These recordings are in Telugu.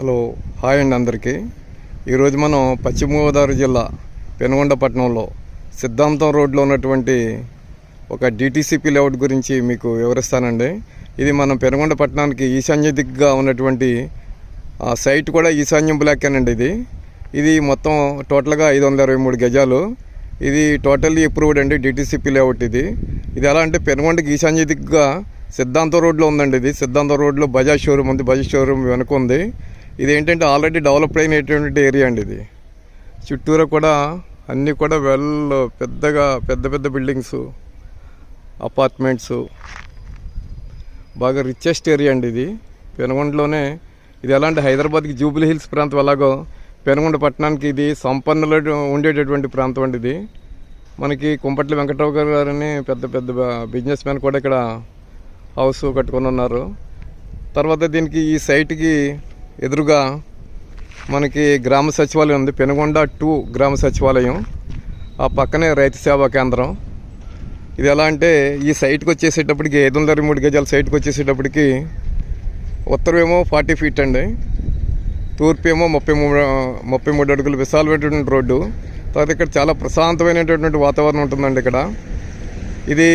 హలో హాయ్ అండి అందరికీ. ఈరోజు మనం పశ్చిమ గోదావరి జిల్లా పెనుగొండ పట్టణంలో సిద్ధాంతం రోడ్లో ఉన్నటువంటి ఒక డిటీసీపీ లేఅవుట్ గురించి మీకు వివరిస్తానండి. ఇది మనం పెనుగొండ పట్టణానికి ఈశాన్య దిగ్గా ఉన్నటువంటి సైట్ కూడా ఈశాన్యం బ్లాకేనండి ఇది. ఇది మొత్తం టోటల్గా ఐదు వందల ఇరవై మూడు గజాలు. ఇది టోటల్లీ అప్రూవ్డ్ అండి డిటీసీపీ లేఅవుట్ ఇది. ఇది ఎలా అంటే పెనుగొండకి ఈశాన్య దిగ్గా సిద్ధాంత రోడ్లో ఉందండి ఇది. సిద్ధాంత రోడ్లో బజాజ్ షోరూమ్ ఉంది బజాజ్ షోరూమ్ వెనుక ఉంది. ఇది ఏంటంటే ఆల్రెడీ డెవలప్ అయినటువంటి ఏరియా అండి ఇది. చుట్టూరా కూడా అన్నీ కూడా వెల్ పెద్దగా పెద్ద పెద్ద బిల్డింగ్స్ అపార్ట్మెంట్స్ బాగా రిచెస్ట్ ఏరియా అండి ఇది. పెనుగొండలోనే ఇది ఎలాంటి హైదరాబాద్కి జూబ్లీ హిల్స్ ప్రాంతం ఎలాగో పెనుగొండ పట్టణానికి ఇది సంపన్నులో ఉండేటటువంటి ప్రాంతం అండి ఇది. మనకి కుంపట్ల వెంకటరావు గారు గారని పెద్ద పెద్ద బిజినెస్ మ్యాన్ కూడా ఇక్కడ హౌస్ కట్టుకొని ఉన్నారు. తర్వాత దీనికి ఈ సైట్కి ఎదురుగా మనకి గ్రామ సచివాలయం ఉంది. పెనుగొండ టూ గ్రామ సచివాలయం. ఆ పక్కనే రైతు సేవా కేంద్రం. ఇది ఎలా అంటే ఈ సైట్కి వచ్చేసేటప్పటికి ఐదు వందల ఇరవై మూడు గజాల సైట్కి వచ్చేసేటప్పటికి ఉత్తరమేమో ఫార్టీ ఫీట్ అండి. తూర్పు ఏమో ముప్పై మూడు ముప్పై మూడు అడుగులు విశాలమైనటువంటి రోడ్డు. తర్వాత ఇక్కడ చాలా ప్రశాంతమైనటువంటి వాతావరణం ఉంటుందండి ఇక్కడ. ఇది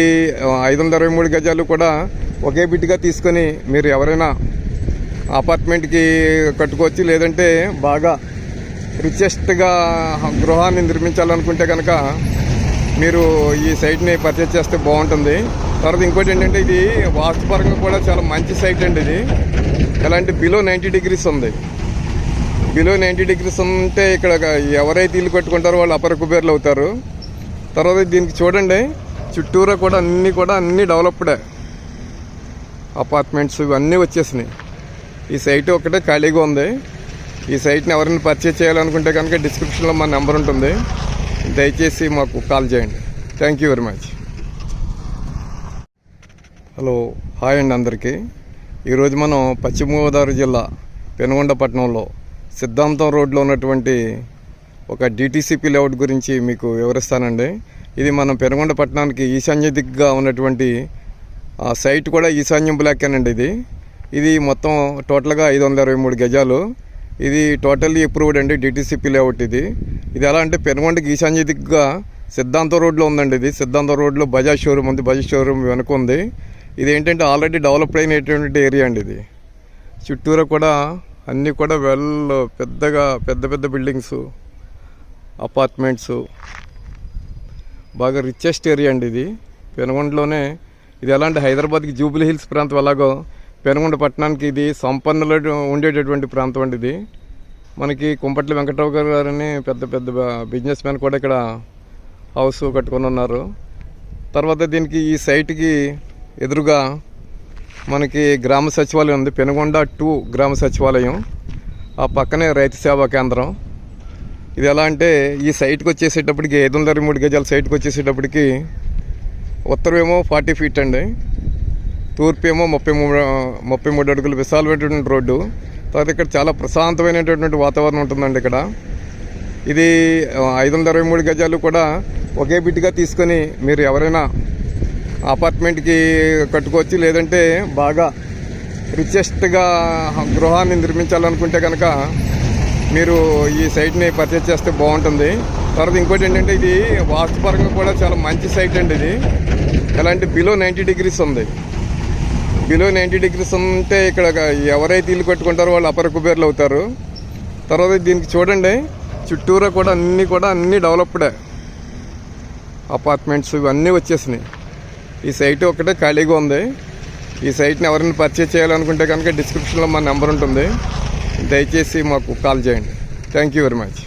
ఐదు వందల ఇరవై మూడు గజాలు కూడా ఒకే బిట్గా తీసుకొని మీరు ఎవరైనా అపార్ట్మెంట్కి కట్టుకోవచ్చు లేదంటే బాగా రిచెస్ట్గా గృహాన్ని నిర్మించాలనుకుంటే కనుక మీరు ఈ సైట్ని పర్చేజ్ చేస్తే బాగుంటుంది. తర్వాత ఇంకోటి ఏంటంటే ఇది వాస్తుపరంగా కూడా చాలా మంచి సైట్ అండి ఇది. ఎలాంటి బిలో నైంటీ డిగ్రీస్ ఉంది. బిలో నైంటీ డిగ్రీస్ ఉంటే ఇక్కడ ఎవరైతే ఇల్లు కట్టుకుంటారో వాళ్ళు అపర కుబేర్లు అవుతారు. తర్వాత దీనికి చూడండి చుట్టూరా కూడా అన్నీ కూడా అన్నీ డెవలప్డే అపార్ట్మెంట్స్ ఇవన్నీ వచ్చేసినాయి. ఈ సైట్ ఒకటే ఖాళీగా ఉంది. ఈ సైట్ని ఎవరైనా పర్చేజ్ చేయాలనుకుంటే కనుక డిస్క్రిప్షన్లో మా నెంబర్ ఉంటుంది. దయచేసి మాకు కాల్ చేయండి. Thank you very much hello hi అండి అందరికీ. ఈరోజు మనం పశ్చిమ గోదావరి జిల్లా పెనుగొండ పట్టణంలో సిద్ధాంతం రోడ్లో ఉన్నటువంటి ఒక డిటీసీపీ లేఅవుట్ గురించి మీకు వివరిస్తానండి. ఇది మనం పెనుగొండ పట్టణానికి ఈశాన్య దిగ్గా ఉన్నటువంటి ఆ సైట్ కూడా ఈశాన్యం బ్లాక్ అండి ఇది. ఇది మొత్తం టోటల్గా ఐదు వందల ఇరవై మూడు గజాలు. ఇది టోటల్లీ అప్రూవ్డ్ అండి డిటీసీపీ లేఅవుట్ ఇది. ఇది ఎలా అంటే పెనుగొండకి ఈశాన్య దిగ్గా సిద్ధాంత రోడ్లో ఉందండి ఇది. సిద్ధాంత రోడ్లో బజాజ్ షోరూమ్ ఉంది బజాజ్ షోరూమ్ వెనుక ఉంది. ఇది ఏంటంటే ఆల్రెడీ డెవలప్ అయినటువంటి ఏరియా అండి ఇది. చుట్టూరా కూడా అన్నీ కూడా వెల్ పెద్దగా పెద్ద పెద్ద బిల్డింగ్స్ అపార్ట్మెంట్స్ బాగా రిచెస్ట్ ఏరియా అండి ఇది. పెనుగొండలోనే ఇది ఎలా అంటే హైదరాబాద్కి జూబ్లీ హిల్స్ ప్రాంతం ఎలాగో పెనుగొండ పట్టణానికి ఇది సంపన్నులు ఉండేటటువంటి ప్రాంతం అండి ఇది. మనకి కుంపట్ల వెంకటరావు గారు గారని పెద్ద పెద్ద బిజినెస్ మ్యాన్ కూడా ఇక్కడ హౌస్ కట్టుకొని ఉన్నారు. తర్వాత దీనికి ఈ సైట్కి ఎదురుగా మనకి గ్రామ సచివాలయం ఉంది. పెనుగొండ టూ గ్రామ సచివాలయం. ఆ పక్కనే రైతు సేవా కేంద్రం. ఇది ఎలా అంటే ఈ సైట్కి వచ్చేసేటప్పటికి ఐదు వందల మూడు గజాల సైట్కి వచ్చేసేటప్పటికి ఉత్తరమేమో ఫార్టీ ఫీట్ అండి. తూర్పు ఏమో ముప్పై మూడు ముప్పై మూడు అడుగులు విశాలమైనటువంటి రోడ్డు. తర్వాత ఇక్కడ చాలా ప్రశాంతమైనటువంటి వాతావరణం ఉంటుందండి ఇక్కడ. ఇది ఐదు వందల ఇరవై మూడు గజాలు కూడా ఒకే బిట్గా తీసుకొని మీరు ఎవరైనా అపార్ట్మెంట్కి కట్టుకోవచ్చు. లేదంటే బాగా రిచెస్ట్గా గృహాన్ని నిర్మించాలనుకుంటే కనుక మీరు ఈ సైట్ని పర్చేజ్ చేస్తే బాగుంటుంది. తర్వాత ఇంకోటి ఏంటంటే ఇది వాస్తుపరంగా కూడా చాలా మంచి సైట్ అండి ఇది. ఎలాంటి బిలో నైంటీ డిగ్రీస్ ఉంది. బిలో నైంటీ డిగ్రీస్ ఉంటే ఇక్కడ ఎవరైతే ఇల్లు కట్టుకుంటారో వాళ్ళు అపర కుబేర్లు అవుతారు. తర్వాత దీనికి చూడండి చుట్టూరా కూడా అన్నీ కూడా అన్నీ డెవలప్డే అపార్ట్మెంట్స్ ఇవన్నీ వచ్చేసినాయి. ఈ సైట్ ఒకటే ఖాళీగా ఉంది. ఈ సైట్ని ఎవరైనా పర్చేజ్ చేయాలనుకుంటే కనుక డిస్క్రిప్షన్లో మా నెంబర్ ఉంటుంది. దయచేసి మాకు కాల్ చేయండి. Thank you very much